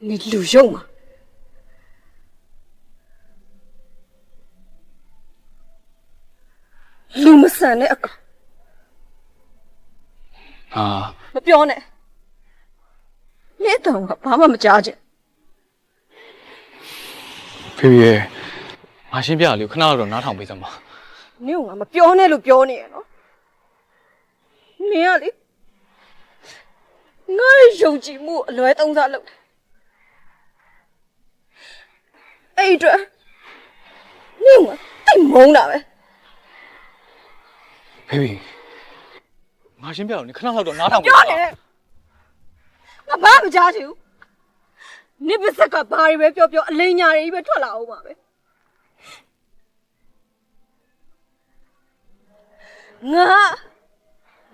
你လူရုံမှာလူမဆန်တဲ့အကောင်ဟာမပြောနဲ့နေတော့ကဘာမှမကြားချင်ဖေဖေရဲ့ငါရှင်းပြလေခဏတော့နားထောင်ပေးစမ်းပါနင့်ကငါမပြောနဲ့လို့ပြောနေရနော်နင်ကလေငါ့ရဲ့ယုံကြည်မှုကိုအလွဲသုံးစားလုပ်တယ် အဲ့ဒီအတွက်နင့်ကတိတ်မုန်းတာပဲဖေဖေငါရှင်းပြလို့ခဏလောက်တော့နားထောင်ပေးပြောစမ်းနေပါငါဘာမှမကြားချင်ဘူးနစ်ပစက်ကဘာတွေပဲပြောပြောအလိန်ညာတွေကြီးပဲထွက်လာအောင်ပါပဲငါ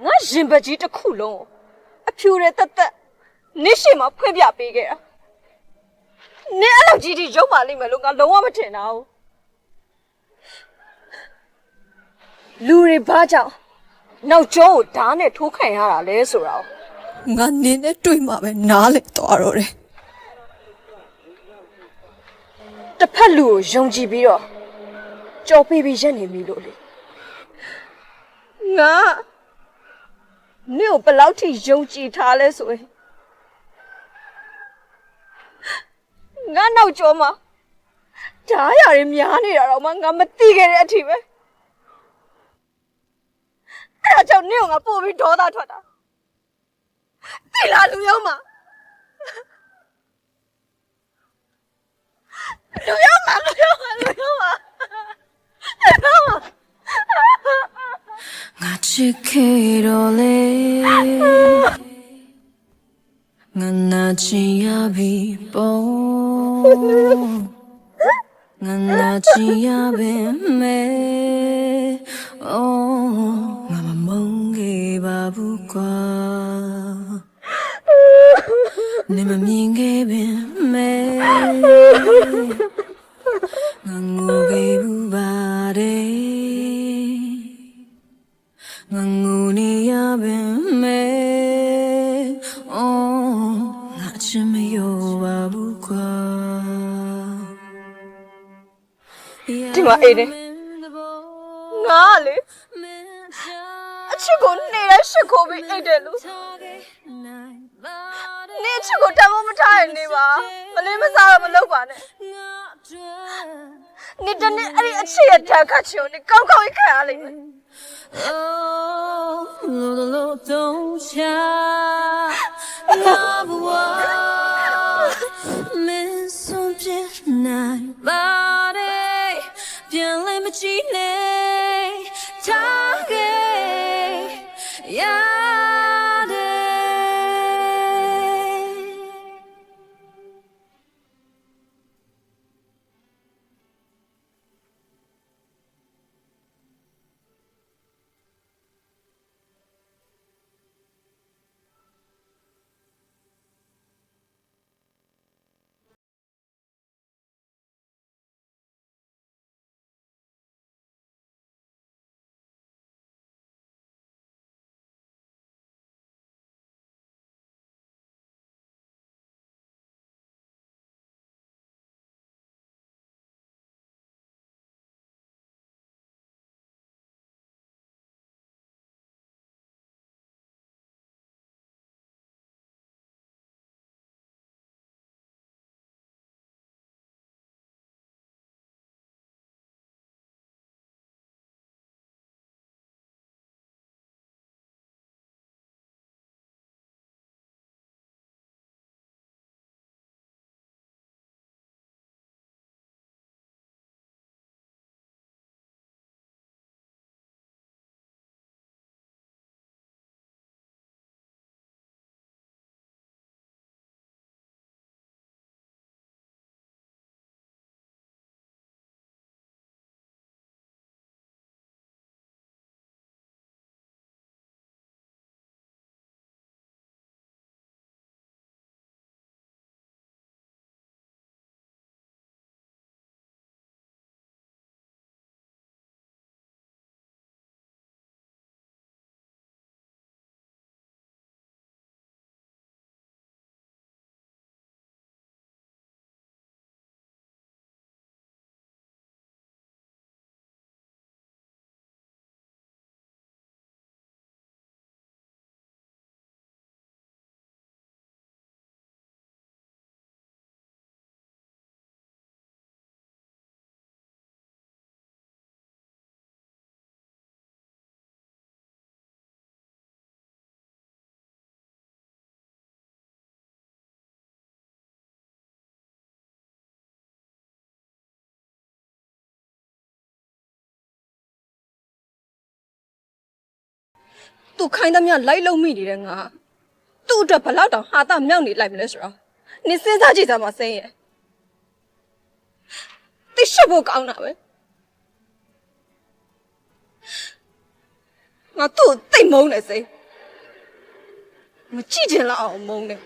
ငါရင်ပတ်ကြီးတစ်ခုလုံးကိုအဖြူတဲ့တက်တက်နစ်ရှိမှဖွင့်ပြပေးခဲ့တာ နစ်အဲ့လိုကြီးကြီးရုပ်ပါလိမ့်မယ်လို့ငါလုံးဝမထင်တာဘူးလူတွေဘာကြောင့်နောက်ကျောကိုဓာတ်နဲ့ထိုးခံရတာလဲဆိုတော့ငါနင်းနဲ့တွေ့မှပဲနားလေသွားတော့တယ်တစ်ဖက်လူကိုယုံကြည်ပြီးတော့ကြော်ပေးပြီးရက်နေပြီလို့လေငါနင့်ကိုဘယ်လောက်ထိယုံကြည်ထားလဲဆိုရင် ငါနောက်ကျော်မှာဓားရတွေများနေတာတော့မှငါမသိခဲ့တဲ့အထိပဲအဲ့ဒါကြောင့်နင့်ကိုငါပို့ပြီးဒေါသထွက်တာတိလာလူရောမလူရောမလူရောမလူရောမလူရောမငါချစ်ခဲ့တော့လေ ငါနာချင်ရပြီပေါ့ငါနာချင်ရပဲမဲအော်ငါမမု ချင်မရောပါဘူးကွာဒီမှာအေးတယ်ငါကလေအချစ်ကိုနေတဲ့ရှစ်ခိုးပြီးအိတ်တယ်လို့နေအချစ်ကိုတမမထားရင်နေပါမလေးမစားတော့မလုပ်ပါနဲ့နေတနေ့အဲ့ဒီအချစ်ရဲ့ဓာတ်ခတ်ချင်ကိုနေကောင်းကောင်းကြီးခံရလိမ့်မယ် Oh, lo lo lo don't cha love was misunderstood. Body, violent machine, time. သူခိုင်းသမျှလိုက်လုံးမိနေတဲ့ငါသူ့အတွက်ဘလောက်တောင်ဟာတာမြောက်နေလိုက်မလဲဆိုတော့နင်စဉ်းစားကြည့်စမ်းပါစိမ့်ရဲ့သိရှိဖို့ကောင်းတာပဲငါသူ့ကိုသိပ်မုန်းနေစိမ့်မကြည့်ချင်လောက်အောင်မုန်းနေ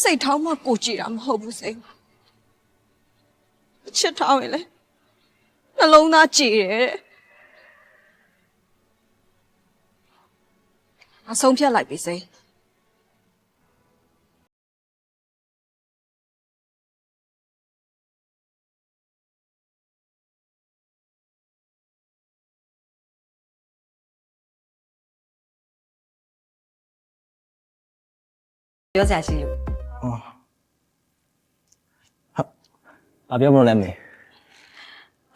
စိတ်ထောင်းမှကိုကြည့်တာမဟုတ်ဘူးစိတ်ချစ်ထောင်းရင်လေနှလုံးသားကြည်တယ်တဲ့အဆုံးဖြတ်လိုက်ပြီစိတ်ပြောစရာရှိလို့ဟုတ် ။ဘာပြောမလို့လဲမေ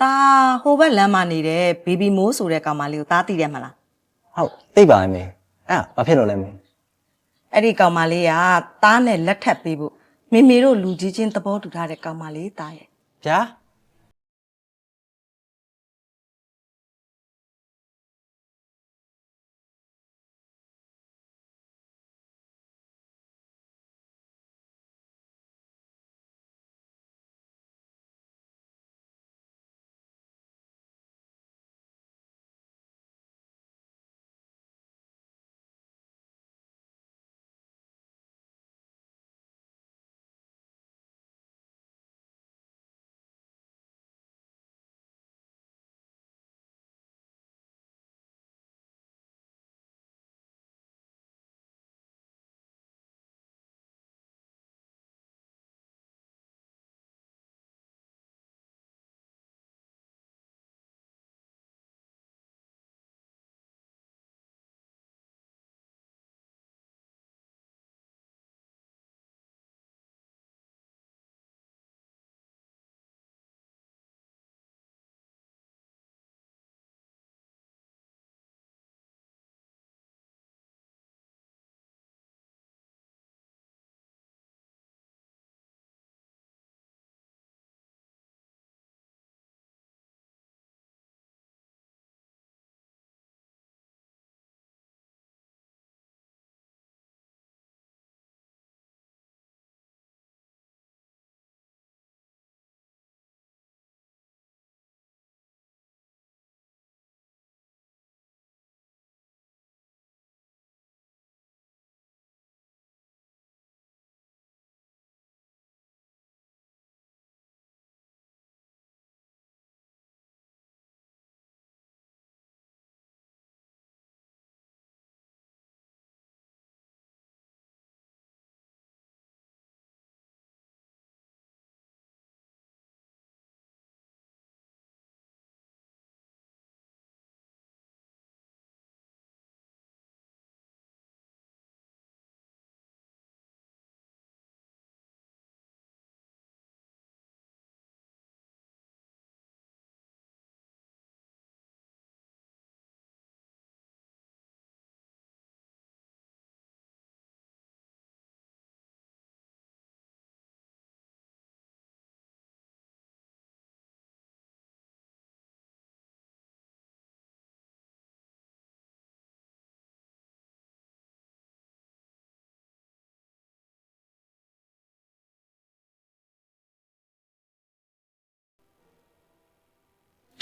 ตาဟိုဘက်လမ်းမှာနေတဲ့ဘေဘီမိုးဆိုတဲ့ကောင်မလေးကိုသားသိတယ်မလား။ဟုတ်သိပါမေ။အဲ့ဒါဘာဖြစ်လို့လဲမေ။အဲ့ဒီကောင်မလေးကသားနဲ့လက်ထပ်ပေးဖို့မေမေတို့လူကြီးချင်းသဘောတူထားတဲ့ကောင်မလေးသားရဲ့။ဗျာ။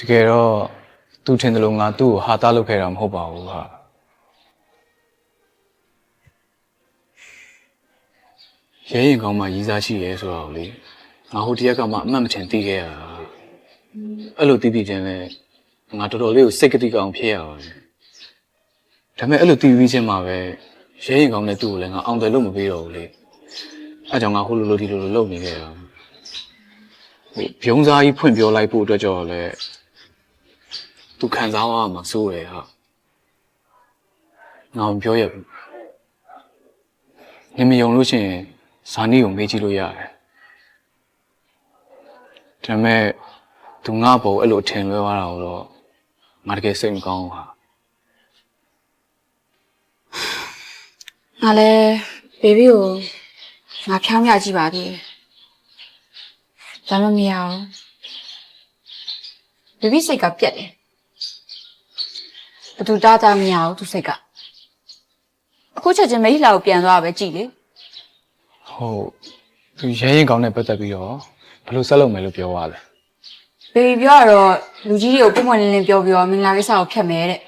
ကယ်တော့သူထင်တယ်လို့ငါသူ့ကိုဟာတာလုပ်ခဲ့တာမဟုတ်ပါဘူးဟာရဲရင်ကောင်းမှရီးစားရှိရဲဆိုတော့လေငါဟိုတရက်ကမှအမှတ်မထင်သိခဲ့ရတာအဲ့လိုသိသိချင်းလဲငါတော်တော်လေးကိုစိတ်ကတိကောင်ဖြစ်ရပါတယ်ဒါပေမဲ့အဲ့လိုသိပြီးချင်းမှပဲရဲရင်ကောင်းတဲ့သူ့ကိုလည်းငါအောင်တယ်လို့မပေးတော့ဘူးလေအဲ့ကြောင့်ငါဟိုလိုလိုဒီလိုလိုလုပ်နေခဲ့တာဟိုဘုံစားကြီးဖွင့်ပြောလိုက်ဖို့အတွက်ကြောင့်လည်း သူခံစားရမှာစိုးတယ်ဟာငါမပြောရဘူးနေမယုံလို့ရှိရင်ဇာနီကိုမေးကြည့်လို့ရတယ်ဒါပေမဲ့သူငါ့ဘောအဲ့လိုထင်လွဲသွားတာကိုတော့ငါတကယ်စိတ်မကောင်းဘူးဟာငါလည်းဘေဘီကိုငါဖြောင်းပြကြည့်ပါသေးတယ်ဒါမှမရအောင်ဘေဘီစိတ်ကပြက်တယ် ဘသူတားတာမရအောင်သူစိတ်ကအခုချက်ချင်းမိလာကိုပြန်သွားပဲကြည့်လေဟုတ်သူရဲရင်ကောင်းတဲ့ပတ်သက်ပြီးတော့ဘယ်လိုဆက်လုပ်မယ်လို့ပြောသွားလဲဘေဘီပြောတော့လူကြီးတွေကိုပုံမှန်လင်းလင်းပြောပြီးတော့မင်္ဂလာကိစ္စကိုဖျက်မယ်တဲ့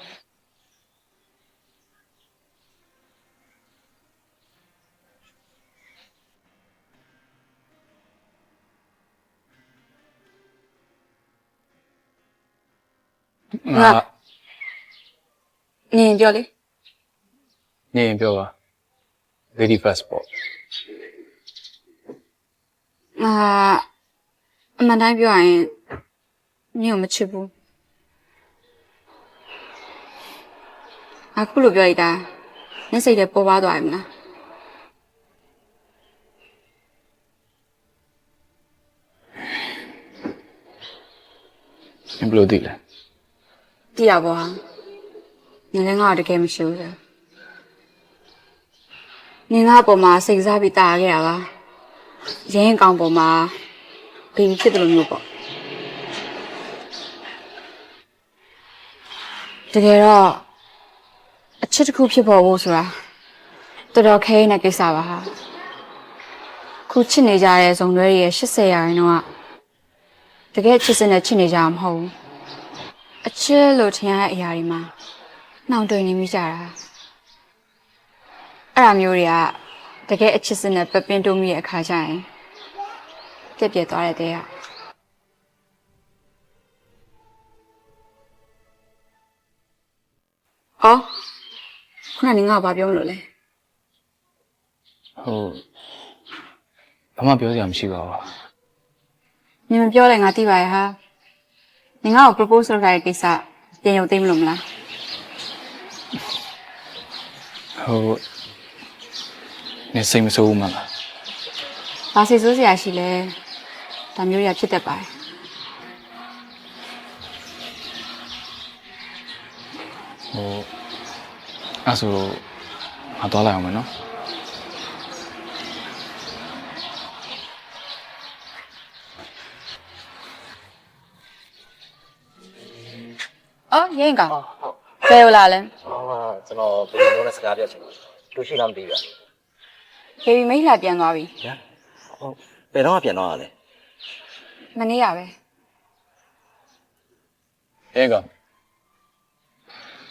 ငါ နင်ပြောလေနေရင်ပြောပါ lady first ပေါ့ငါအမှန်တိုင်းပြောရရင်နင်ကိုမချစ်ဘူးအခုလိုပြောရတာနင်စိတ်ထဲပေါ်ပါသွားပြီမလားဘယ်လိုသိလဲတိရပါဟာ နင်လည်းငါ့ကိုတကယ်မရှိဘူးလေနင်ငါ့အပေါ်မှာစိတ်စားပြီးတာခဲ့တာပါရင်းကောင်ပေါ်မှာဘီဘီဖြစ်တယ်လို့မျိုးပေါ့တကယ်တော့အချစ်တစ်ခုဖြစ်ပေါ်ဖို့ဆိုတာတော်တော်ခဲနေတဲ့ကိစ္စပါဟာခုချစ်နေကြတဲ့ဇုံတွဲတွေရဲ့80ရာခိုင်နှုန်းကတကယ်ချစ်စနဲ့ချစ်နေကြမှာမဟုတ်ဘူးအချစ်လို့ထင်ရတဲ့အရာတွေမှာ နှောင်တွင်နေမိကြတာအဲ့ဒါမျိုးတွေကတကယ်အချစ်စနဲ့ပပင်းတိုးမိတဲ့အခါကျရင်ပြက်ပြက်သွားတဲ့တဲ့ကဟောခုနကငါဘာပြောမလို့လဲဟုတ်ဘာမှပြောစရာမရှိပါဘူးနင်မပြောလိုက်ငါသိပါရဲ့ဟာနင်ငါ့ကို propose လုပ်ထားတဲ့ကိစ္စပြန်ရုံသိမလို့မလား ဟုတ်နေစိတ်မဆိုးဘူးမလားဘာစီစိုးစရာရှိလဲဒါမျိုးတွေကဖြစ်တတ်ပါတယ်ဟိုအဲ့ဆိုငါသွားလိုက်အောင်မယ်နော်အော်ရင်းကောင်ဘယ်လိုလာလဲဟော ကျွန်တော်ဘယ်လိုလဲစကားပြောချင်လူရှိလားမသိဘူးဘေဘီမိတ်လာပြန်သွားပြီညာဟုတ်ဘယ်တော့မှပြန်တော့ရလဲမနေ့ကပဲအဲကောင်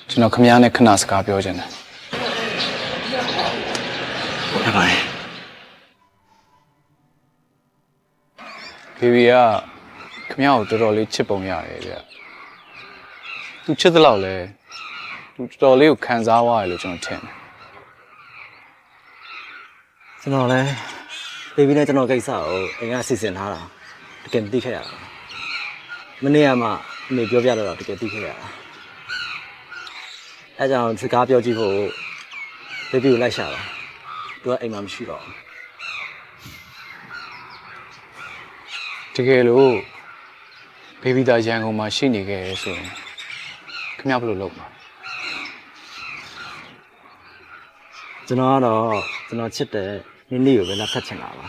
ကျွန်တော်ခမ ्या နဲ့ခဏစကားပြောချင်တယ်ဟုတ်ပါရဲ့ဘေဘီကခမ ्या ကိုတော်တော်လေးချစ်ပုံရတယ်ဗျသူချစ်သလောက်လဲသူ တော်တော်လေးကိုခံစားသွားတယ်လို့ကျွန်တော်ထင်တယ်ကျွန်တော်လည်းဘေဘီနဲ့ကျွန်တော်ကိစ္စကိုအင်ကစီစဉ်ထားတာတကယ်မသိခဲ့ရတာမနေ့ကမှအမေပြောပြတော့တကယ်သိခဲ့ရတာအဲကြောင့်စကားပြောကြည့်ဖို့ဘေဘီကိုလိုက်ရှာတာသူကအိမ်မှာမရှိတော့ဘူးတကယ်လို့ဘေဘီသားရန်ကုန်မှာရှိနေခဲ့ရဆိုရင်ခမ ्या ဘယ်လိုလုပ်မှာ ကျွန်တော်ကတော့ကျွန်တော်ချစ်တဲ့နင်းလေးကိုပဲလက်ထပ်ချင်တာပါ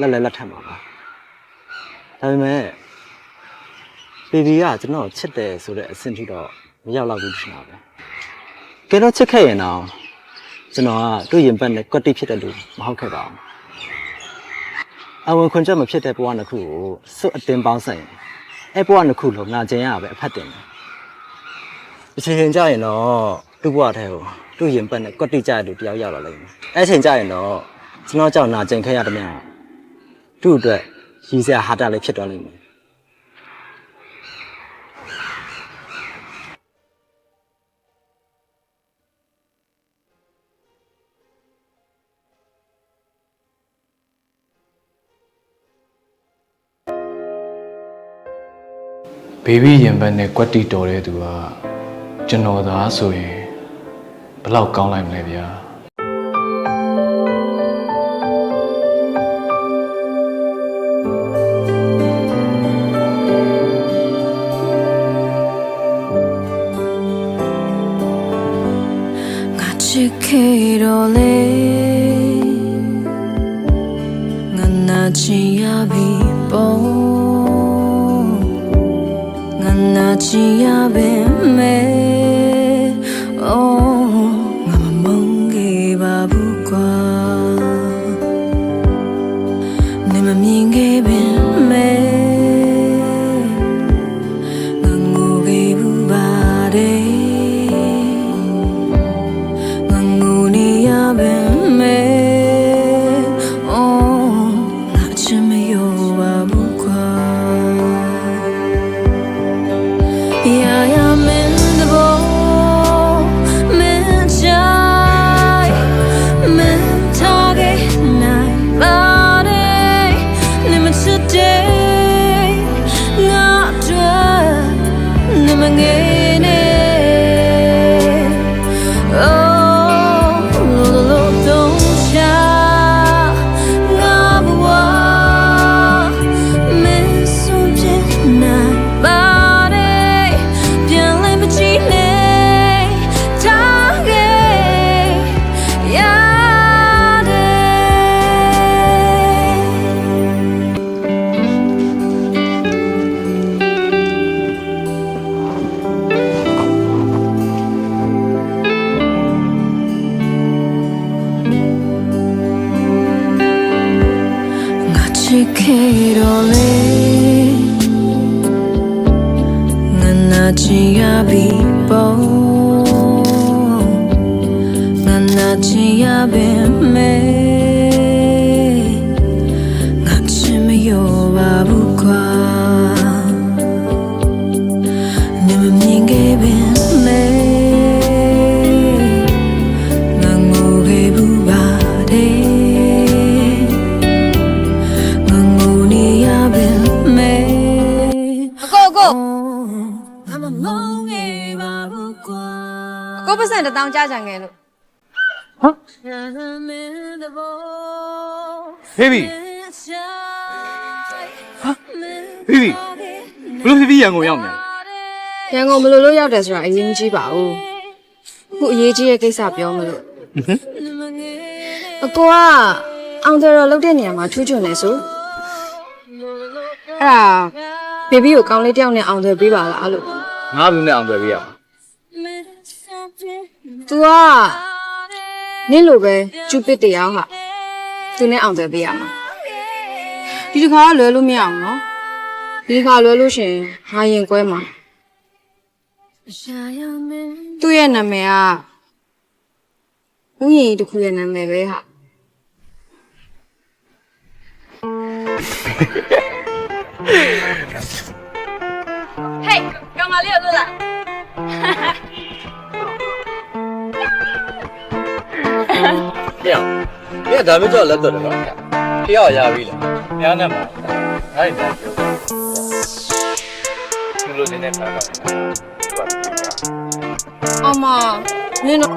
လက်လည်းလက်ထပ်မှာပါဒါပေမဲ့ဘေဘီကကျွန်တော်ချစ်တယ်ဆိုတဲ့အဆင့်ထိတော့မရောက်တော့ဘူးထင်တာပဲကဲတော့ချစ်ခဲ့ရင်တော့ကျွန်တော်ကသူ့ရင်ပတ်နဲ့ကွက်တိဖြစ်တဲ့လူမဟုတ်ခဲ့ပါဘူးအဝင်ခွန်ချက်မဖြစ်တဲ့ဘဝတစ်ခုကိုစွတ်အတင်းပေါင်းဆိုင်အဲ့ဘဝတစ်ခုလုံးငါကျင်ရပဲအဖတ်တင်တယ်အချိန်ချင်းကြရင်တော့သူ့ဘဝထဲကို သူ့ရင်ပတ်နဲ့ကွက်တိကြတဲ့လူတယောက်ရောက်လာလိမ့်မယ်အဲ့ချိန်ကြရင်တော့ကျွန်တော်ကြောင့်နာကျင်ခဲ့ရတဲ့မြတ်သူ့အတွက်ရည်စရာဟာတာလေးဖြစ်သွားလိမ့်မယ်ဘေဘီရင်ဘတ်နဲ့ကွက်တီတော်တဲ့သူကကျွန်တော်သားဆိုရင် ဘလောက်ကောင်းလိုက်မလဲဗျာချစ်ခဲ့တော့လေငါနာချင်ရပြီပေါ့ငါနာချင်ရပင်မဲ oh ချစ်ခဲ့တော့လေငါ မမုန်းခဲ့ပါဘူးကွာအကိုပတ်စံတစ်တောင်းကြားကြံခဲ့လို့ရာဇမင်းတဘောဖေးဘီချိုင်ဖေးဘီဘလို့ဖေးဘီရန်ကုန်ရောက်နေလဲရန်ကုန်ဘယ်လိုလုပ်ရောက်တယ်ဆိုတာအရင်မကြီးပါဘူးအခုအရေးကြီးတဲ့ကိစ္စပြောမလို့အကိုကအောင်တယ်တော်လုပ်တဲ့နေရာမှာထူးချွန်နေဆိုအဲ့ဒါဘေဘီကိုကောင်းလေးတယောက်နဲ့အောင်တယ်ပေးပါလားလို့ ငါဘူးနဲ့အောင်တွေ့ပြရမှာ तू ကနင့်လိုပဲကျူပစ်တရားဟာသူနဲ့အောင်တယ်ပေးရမှာဒီတစ်ခါကလွယ်လို့မရအောင်နော်ဒီတစ်ခါလွယ်လို့ရှရင်ငါရင်ကွဲမှာရှာရမင်းသူ့ရဲ့နာမည်ကဥယျာဉ်တစ်ခုရဲ့နာမည်ပဲဟာဟေးကောင် မလေးရလို့လားဖျောက်ဖျက်ဒါမျိုးကြောက်လက်တော့တယ်နော်ဖျောက်ရပြီလားဖျားနဲ့မှာအဲ့ဒါပြောသူလိုနေတဲ့ခါကအမနင်တော့